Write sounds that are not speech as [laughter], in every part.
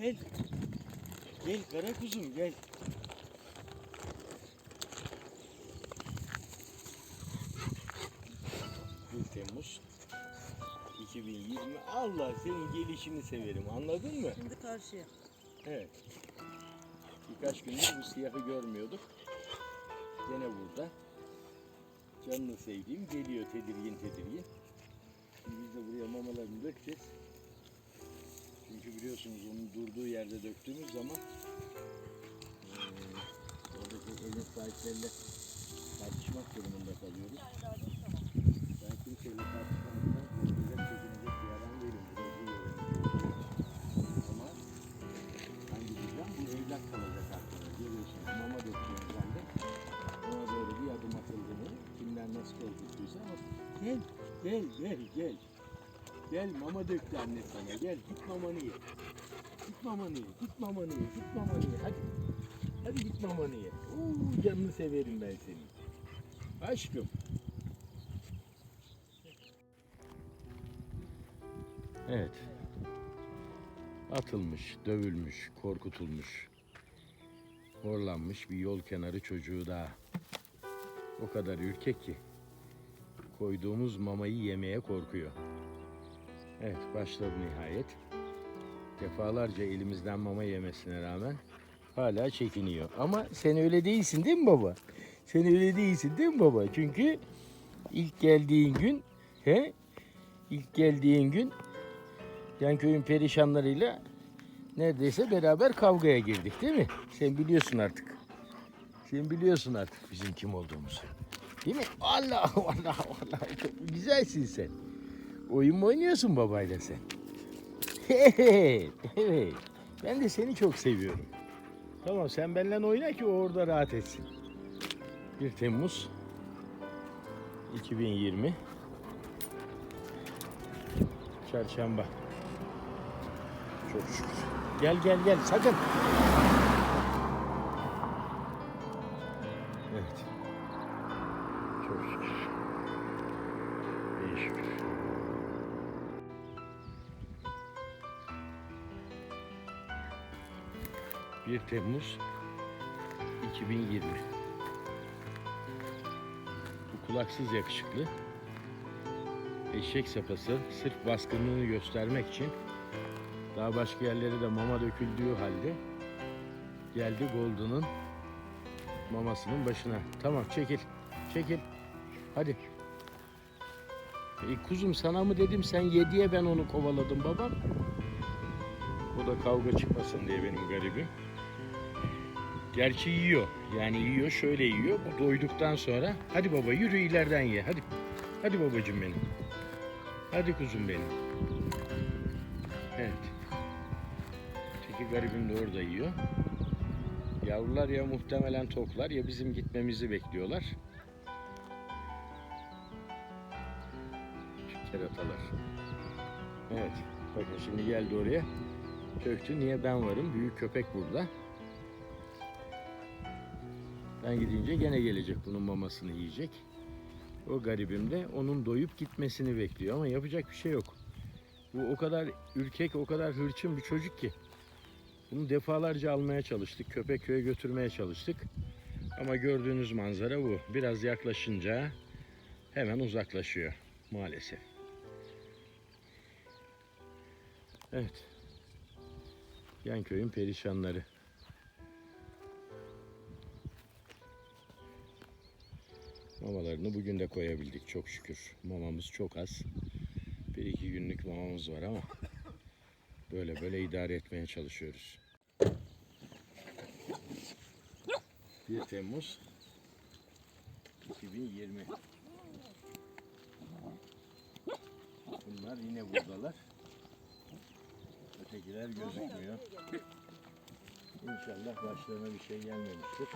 Gel. Gel kara kuzum gel. Bir Temmuz 2020 Allah senin gelişini severim anladın mı? Şimdi karşıya. Evet. Birkaç gündür bu siyahı görmüyorduk. Gene burada. Canını sevdiğim geliyor tedirgin tedirgin. Şimdi biz de buraya mamalarını dökeceğiz. Çünkü biliyorsunuz onun durduğu yerde döktüğümüz zaman eee oradaki evin sahipleriyle tartışmak durumunda kalıyoruz. Ben kimseyle tartışmamaktan korkacak, çekinecek bir adam değilim. Biraz bu yönetim. Ama ben gideceğim, bu evlat kalacak arkada. Görüyorsunuz mama döküyoruz halde. Ona doğru bir adım atıldı mı, kimler nasıl korkuttuysa ama gel, gel, gel, gel. Gel mama döktü anne sana, gel git mamanı ye. Git mamanı ye, git mamanı ye, git mamanı ye, hadi. Hadi git mamanı ye. Oo, canını severim ben seni. Aşkım. Evet. Atılmış, dövülmüş, korkutulmuş, horlanmış bir yol kenarı çocuğu daha. O kadar ürkek ki koyduğumuz mamayı yemeye korkuyor. Evet başladı nihayet. Defalarca elimizden mama yemesine rağmen hala çekiniyor. Ama sen öyle değilsin değil mi baba? Sen öyle değilsin değil mi baba? Çünkü ilk geldiğin gün he? İlk geldiğin gün Yanköy'ün perişanlarıyla neredeyse beraber kavgaya girdik değil mi? Sen biliyorsun artık. Sen biliyorsun artık bizim kim olduğumuzu. Değil mi? Allah Allah Allah. Güzelsin sen. Oyun mu oynuyorsun babayla sen? [laughs] Evet, evet. Ben de seni çok seviyorum. Tamam sen benimle oyna ki o orada rahat etsin. 1 Temmuz 2020 Çarşamba. Çok şükür. Gel gel gel sakın. 1 Temmuz 2020 Bu kulaksız yakışıklı eşek sapası sırf baskınlığını göstermek için daha başka yerlere de mama döküldüğü halde geldi Golden'ın mamasının başına. Tamam çekil. Çekil. Hadi. E, kuzum sana mı dedim sen yediye ben onu kovaladım babam. O da kavga çıkmasın diye benim garibim. Gerçi yiyor. Yani yiyor şöyle yiyor. Doyduktan sonra hadi baba yürü ileriden ye. Hadi. Hadi babacığım benim. Hadi kuzum benim. Evet. Öteki garibim de orada yiyor. Yavrular ya muhtemelen toklar ya bizim gitmemizi bekliyorlar. Şu keratalar. Evet. Bakın şimdi geldi oraya. Çöktü. Niye ben varım? Büyük köpek burada. Ben gidince gene gelecek bunun mamasını yiyecek. O garibim de onun doyup gitmesini bekliyor ama yapacak bir şey yok. Bu o kadar ürkek, o kadar hırçın bir çocuk ki. Bunu defalarca almaya çalıştık. Köpek köye götürmeye çalıştık. Ama gördüğünüz manzara bu. Biraz yaklaşınca hemen uzaklaşıyor maalesef. Evet. Yan köyün perişanları. Mamalarını bugün de koyabildik çok şükür. Mamamız çok az. Bir iki günlük mamamız var ama böyle böyle idare etmeye çalışıyoruz. 1 Temmuz 2020 Bunlar yine buradalar. Ötekiler gözükmüyor. İnşallah başlarına bir şey gelmemiştir.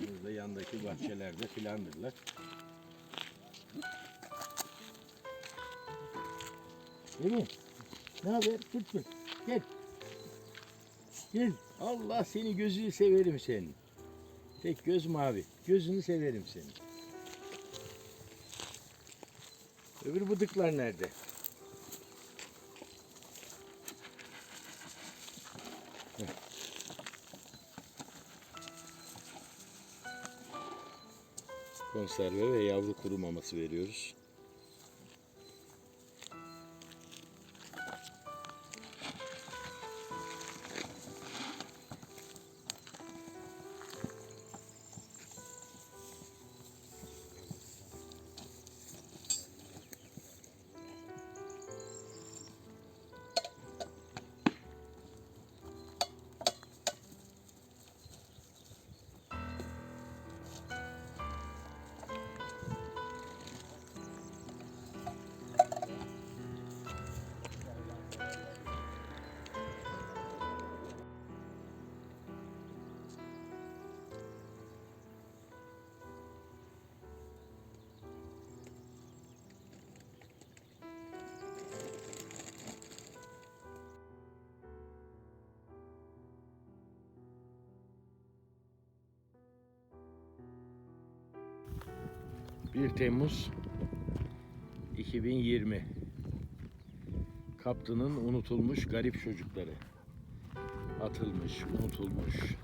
Burada yandaki bahçelerde filandırlar. Değil mi? Ne haber? Fırt fırt. Gel. Gel. Allah seni gözünü severim senin. Tek göz mavi. Gözünü severim senin. Öbür bıdıklar nerede? Konserve ve yavru kuru maması veriyoruz. ...1 Temmuz 2020 Kaptı'nın unutulmuş garip çocukları Atılmış, unutulmuş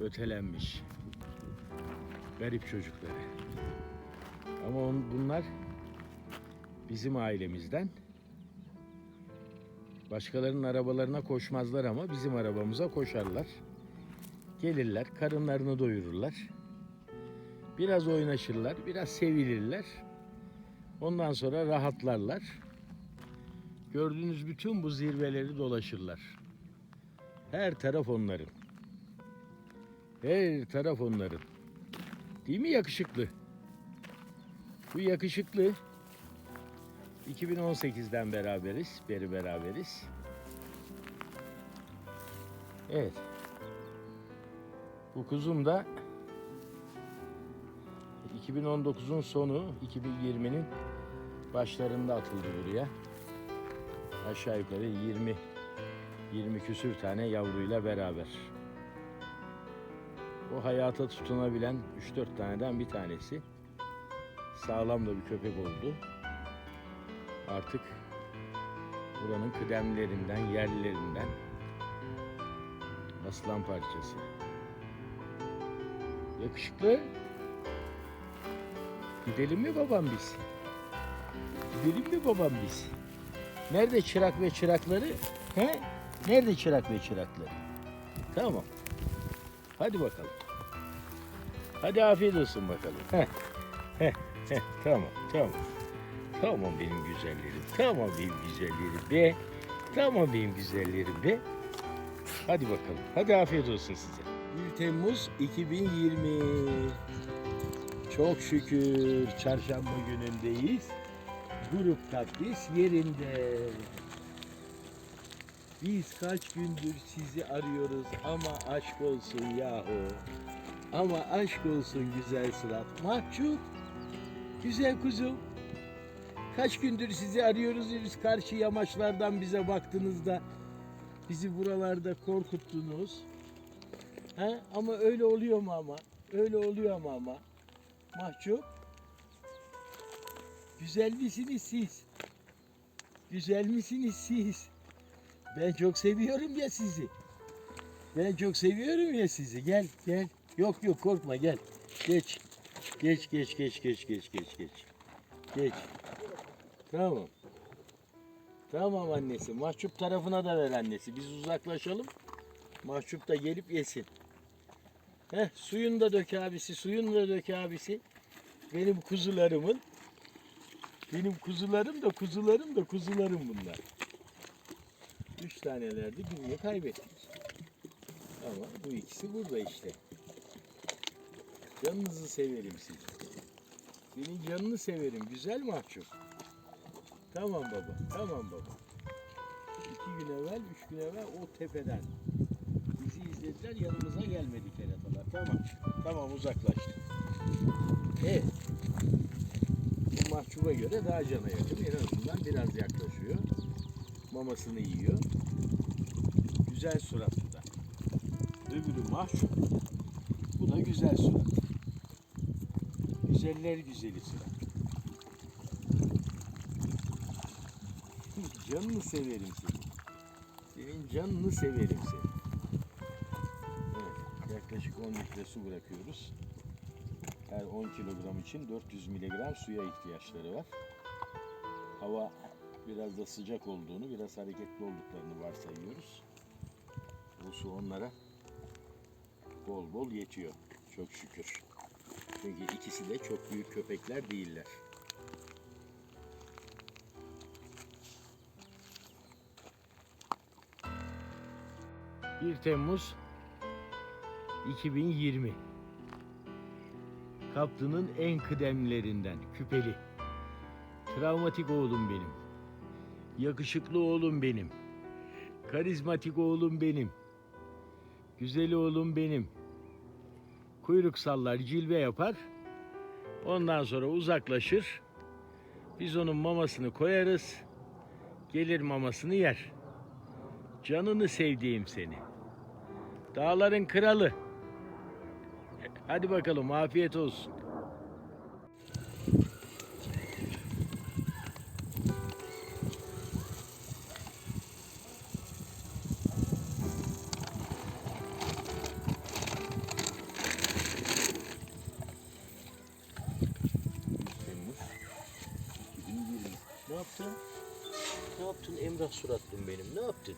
Ötelenmiş Garip çocukları Ama on, bunlar Bizim ailemizden Başkalarının arabalarına koşmazlar ama bizim arabamıza koşarlar. Gelirler, karınlarını doyururlar. Biraz oynaşırlar, biraz sevilirler. Ondan sonra rahatlarlar. Gördüğünüz bütün bu zirveleri dolaşırlar. Her taraf onların. Her taraf onların. Değil mi yakışıklı? Bu yakışıklı 2018'den beraberiz, beri beraberiz. Evet. Bu kuzum da 2019'un sonu, 2020'nin başlarında atıldı buraya. Aşağı yukarı 20 20 küsür tane yavruyla beraber. O hayata tutunabilen 3-4 taneden bir tanesi. Sağlam da bir köpek oldu. Artık buranın kıdemlerinden, yerlilerinden aslan parçası. Yakışıklı. Gidelim mi babam biz? Gidelim mi babam biz? Nerede çırak ve çırakları? He? Nerede çırak ve çırakları? Tamam. Hadi bakalım. Hadi afiyet olsun bakalım. Heh. Heh. Heh. Tamam. Tamam. Tamam benim güzellerim. Tamam benim güzellerim be. Tamam benim güzellerim be. Hadi bakalım. Hadi afiyet olsun size. 1 Temmuz 2020. Çok şükür çarşamba günündeyiz. Grup takdis yerinde. Biz kaç gündür sizi arıyoruz ama aşk olsun yahu. Ama aşk olsun güzel surat. Mahcup. Güzel kuzum. Kaç gündür sizi arıyoruz biz karşı yamaçlardan bize baktığınızda bizi buralarda korkuttunuz. Ha? Ama öyle oluyor mu ama? Öyle oluyor mu ama? Mahcup. Güzel misiniz siz? Güzel misiniz siz? Ben çok seviyorum ya sizi. Ben çok seviyorum ya sizi. Gel gel. Yok yok korkma gel. Geç. Geç geç geç geç geç geç geç. Geç. Tamam. Tamam annesi. Mahcup tarafına da ver annesi. Biz uzaklaşalım. Mahcup da gelip yesin. Heh, suyunu da dök abisi. Suyunu da dök abisi. Benim kuzularımın. Benim kuzularım da kuzularım da kuzularım bunlar. Üç tanelerdi. Birini kaybettik. Ama bu ikisi burada işte. Canınızı severim sizi. Senin canını severim. Güzel mahcup. Tamam baba. Tamam baba. İki gün evvel, üç gün evvel o tepeden bizi izlediler. Yanımıza gelmedi keratalar. Tamam. Tamam uzaklaştık. Evet. Bu mahcuba göre daha cana yakın. En azından biraz yaklaşıyor. Mamasını yiyor. Güzel surat bu da. Öbürü mahcup. Bu da güzel surat. Güzeller güzeli surat. Canını severim seni. Senin canını severim seni. Yaklaşık 10 litre su bırakıyoruz. Her 10 kilogram için 400 miligram suya ihtiyaçları var. Hava biraz da sıcak olduğunu, biraz hareketli olduklarını varsayıyoruz. Bu su onlara bol bol yetiyor. Çok şükür. Çünkü ikisi de çok büyük köpekler değiller. ...1 Temmuz 2020 Kaptı'nın en kıdemlilerinden küpeli. Travmatik oğlum benim. Yakışıklı oğlum benim. Karizmatik oğlum benim. Güzel oğlum benim. Kuyruk sallar, cilve yapar. Ondan sonra uzaklaşır. Biz onun mamasını koyarız. Gelir mamasını yer. Canını sevdiğim seni. Dağların kralı. Hadi bakalım afiyet olsun. Temmuz 2020. Ne yaptın? Ne yaptın Emrah suratlım benim? Ne yaptın?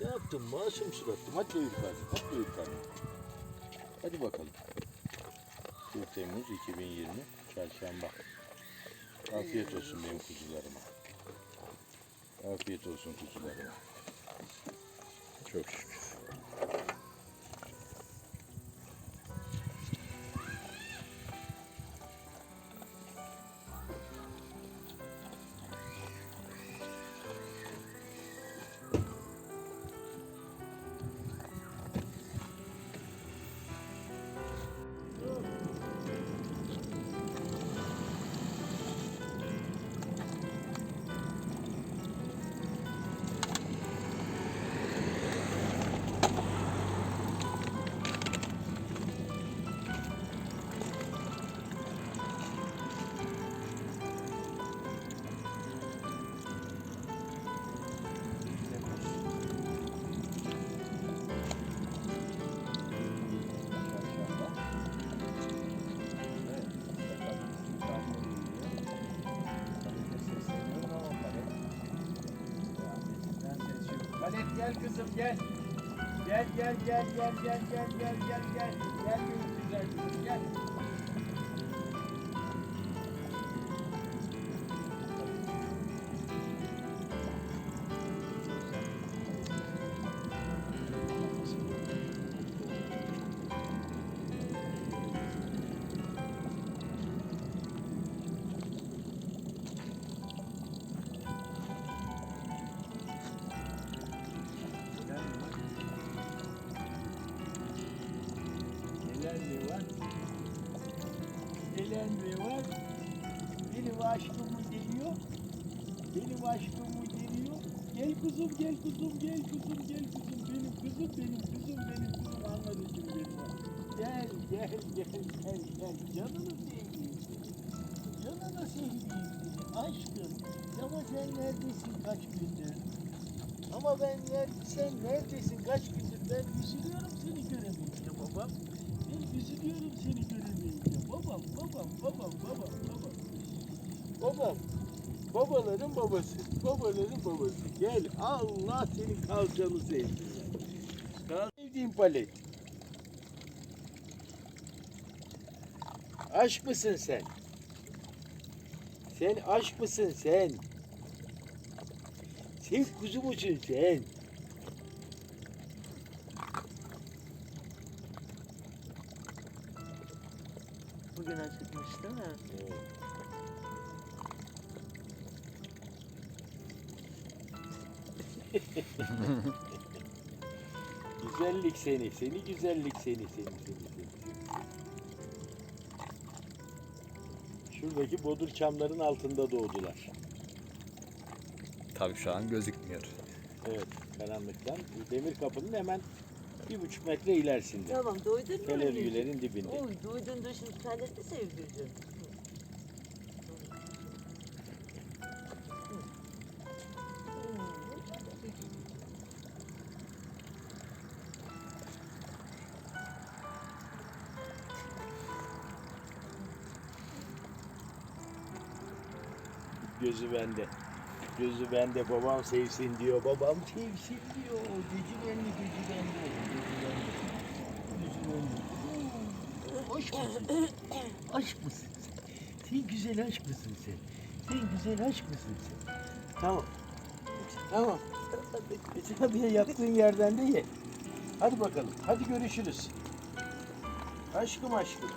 Ne yaptın masum suratlım? Hadi yukarı, hadi yukarı. Hadi bakalım. 1 Temmuz 2020 Çarşamba. Afiyet olsun benim kuzularıma. Afiyet olsun kuzularıma. Çok şükür. Gel kızım gel. Gel gel gel gel gel gel gel gel gel. Gel güzel kızım gel. Mi var? Mi var? Benim aşkım mı geliyor? Benim aşkım mı geliyor? Gel kuzum, gel kuzum, gel kuzum, gel kuzum. Benim kızım, benim kızım, benim kızım anladıcım benim. Gel, gel, gel, gel, gel. Canını sevdiğim. Canını sevdiğim. Aşkım. Ama sen neredesin kaç gündür? Ama ben ner sen neredesin kaç gündür? Ben üzülüyorum seni göremeyince babam. Üzülüyorum seni göremeyince. Babam, babam, babam, babam, babam. Babam, babaların babası, babaların babası. Gel, Allah senin kalçanı sevsin. Sevdiğim palet. Aşk mısın sen? Sen aşk mısın sen? Sen kuzu musun sen? Bugün acıkmış değil mi? [laughs] Güzellik seni, seni güzellik seni, seni, seni, seni. seni. Şuradaki bodur çamların altında doğdular. Tabii şu an gözükmüyor. Evet, karanlıktan. Demir kapının hemen bir buçuk metre ilerisinde. Tamam doydun mu? Kelergilerin dibinde. Oy doydun da şimdi tuvalette sevdireceğim. Gözü bende. Gözü bende babam sevsin diyor. Babam sevsin diyor. Gözü bende, gözü bende. Bende. Oo, Aşk mısın? Sen? Sen güzel aşk mısın sen? Sen güzel aşk mısın sen? Tamam. Tamam. Hadi abiye yattığın yerden de ye. Hadi bakalım. Hadi görüşürüz. Aşkım aşkım.